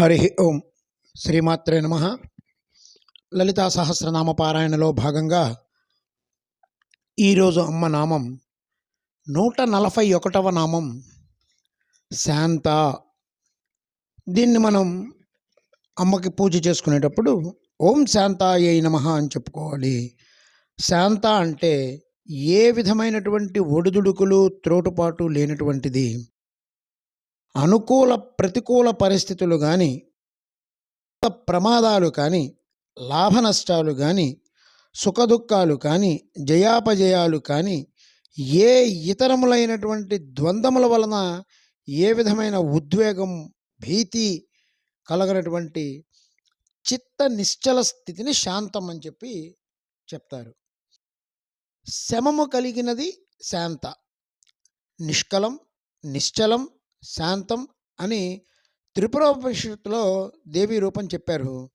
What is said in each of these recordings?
హరి ఓం శ్రీమాత్రే నమ. లలితా సహస్రనామ పారాయణలో భాగంగా ఈరోజు అమ్మ నామం నూట నలభై ఒకటవ నామం శాంత. దీన్ని మనం అమ్మకి పూజ చేసుకునేటప్పుడు ఓం శాంతాయ నమ అని చెప్పుకోవాలి. శాంత అంటే ఏ విధమైనటువంటి ఒడిదుడుకులు త్రోటుపాటు లేనటువంటిది. అనుకూల ప్రతికూల పరిస్థితులు కానీ ప్రమాదాలు కానీ లాభ నష్టాలు కానీ సుఖదుఖాలు కానీ జయాపజయాలు కానీ ఏ ఇతరములైనటువంటి ద్వంద్వముల వలన ఏ విధమైన ఉద్వేగం భీతి కలగనటువంటి చిత్త నిశ్చల స్థితిని శాంతం అని చెప్పి చెప్తారు. శమము కలిగినది శాంత. నిష్కలం నిశ్చలం శాంతం అని త్రిపురోపనిషత్తులో దేవి రూపం చెప్పారు.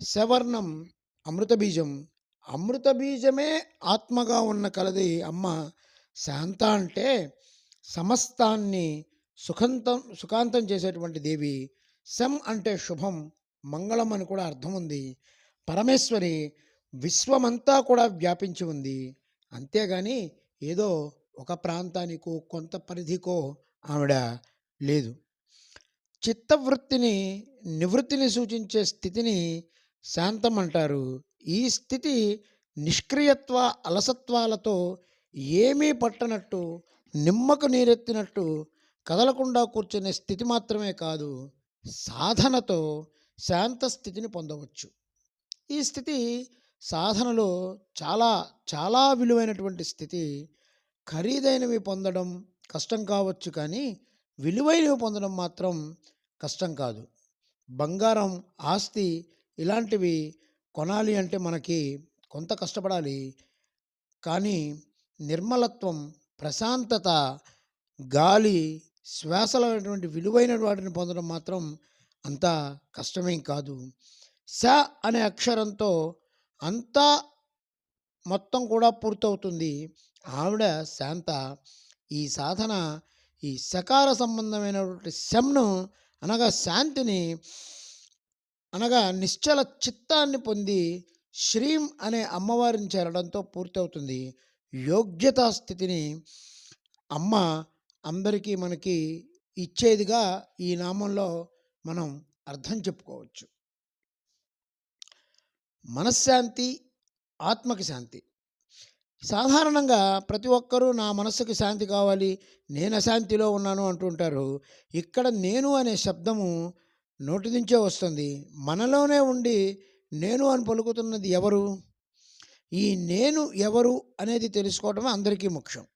సవర్ణం అమృతబీజం అమృతబీజమే ఆత్మగా ఉన్న కలది అమ్మ. శాంత అంటే సమస్తాన్ని సుఖంతం సుఖాంతం చేసేటువంటి దేవి. శం అంటే శుభం మంగళం అని కూడా అర్థం ఉంది. పరమేశ్వరి విశ్వమంతా కూడా వ్యాపించి ఉంది. అంతేగాని ఏదో ఒక ప్రాంతానికో కొంత పరిధికో ఆవిడ లేదు. చిత్తవృత్తిని నివృత్తిని సూచించే స్థితిని శాంతం అంటారు ఈ స్థితి నిష్క్రియత్వ అలసత్వాలతో ఏమీ పట్టనట్టు నిమ్మకు నీరెత్తినట్టు కదలకుండా కూర్చునే స్థితి మాత్రమే కాదు సాధనతో శాంత స్థితిని పొందవచ్చు. ఈ స్థితి సాధనలో చాలా చాలా విలువైనటువంటి స్థితి. ఖరీదైనవి పొందడం కష్టం కావచ్చు కానీ విలువైనవి పొందడం మాత్రం కష్టం కాదు. బంగారం ఆస్తి ఇలాంటివి కొనాలి అంటే మనకి కొంత కష్టపడాలి. కానీ నిర్మలత్వం ప్రశాంతత గాలి శ్వాసలైనటువంటి విలువైన వాటిని పొందడం మాత్రం అంత కష్టమేం కాదు. స అనే అక్షరంతో అంతా మొత్తం కూడా పూర్తవుతుంది. ఆవిడ శాంత. ఈ సాధన ఈ సకార సంబంధమైనటువంటి శంను అనగా శాంతిని అనగా నిశ్చల చిత్తాన్ని పొంది శ్రీం అనే అమ్మవారిని చేరడంతో పూర్తవుతుంది. యోగ్యతా స్థితిని అమ్మ అందరికీ మనకి ఇచ్చేదిగా ఈ నామంలో మనం అర్థం చెప్పుకోవచ్చు. మనశ్శాంతి ఆత్మకి శాంతి. సాధారణంగా ప్రతి ఒక్కరూ నా మనస్సుకి శాంతి కావాలి నేను అశాంతిలో ఉన్నాను అంటుంటారు. ఇక్కడ నేను అనే శబ్దము నోటి నుంచే వస్తుంది. మనలోనే ఉండి నేను అని పలుకుతున్నది ఎవరు? ఈ నేను ఎవరు అనేది తెలుసుకోవటం అందరికీ ముఖ్యం.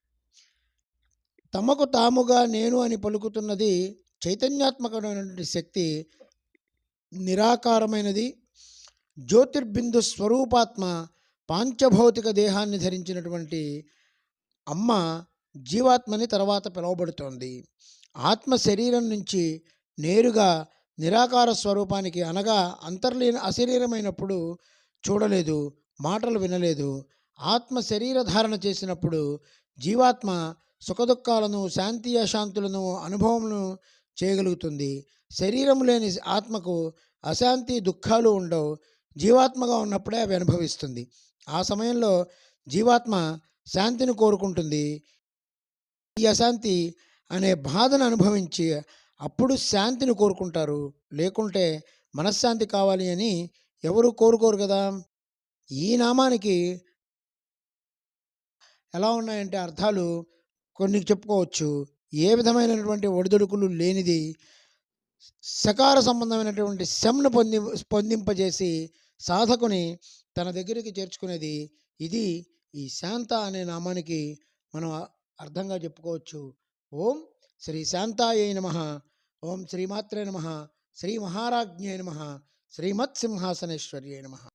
తమకు తాముగా నేను అని పలుకుతున్నది చైతన్యాత్మకమైనటువంటి శక్తి నిరాకారమైనది జ్యోతిర్బిందు స్వరూపాత్మ పాంచభౌతిక దేహాన్ని ధరించినటువంటి అమ్మ జీవాత్మని తర్వాత పిలువబడుతోంది. ఆత్మ శరీరం నుంచి నేరుగా నిరాకార స్వరూపానికి అనగా అంతర్లీన అశరీరమైనప్పుడు చూడలేదు మాటలు వినలేదు. ఆత్మ శరీర ధారణ చేసినప్పుడు జీవాత్మ సుఖదుఖాలను శాంతి అశాంతులను అనుభవములను చేయగలుగుతుంది. శరీరం లేని ఆత్మకు అశాంతి దుఃఖాలు ఉండవు. జీవాత్మగా ఉన్నప్పుడే అవి అనుభవిస్తుంది. ఆ సమయంలో జీవాత్మ శాంతిని కోరుకుంటుంది. ఈ అశాంతి అనే బాధను అనుభవించి అప్పుడు శాంతిని కోరుకుంటారు. లేకుంటే మనశ్శాంతి కావాలి అని ఎవరు కోరుకోరు కదా! ఈ నామానికి ఎలా ఉన్నాయంటే అర్థాలు కొన్ని చెప్పుకోవచ్చు. ఏ విధమైనటువంటి ఒడిదుడుకులు లేనిది సకార సంబంధమైనటువంటి శంను పొంది పొందింపజేసి సాధకుని తన దగ్గరికి చేర్చుకునేది ఇది. ఈ శాంత అనే నామానికి మనం అర్థంగా చెప్పుకోవచ్చు. ఓం శ్రీ శాంతాయ నమ. ఓం శ్రీమాత్రే నమ. శ్రీ మహారాజ్ఞే నమ. శ్రీమత్సింహాసనేశ్వర్యే నమ.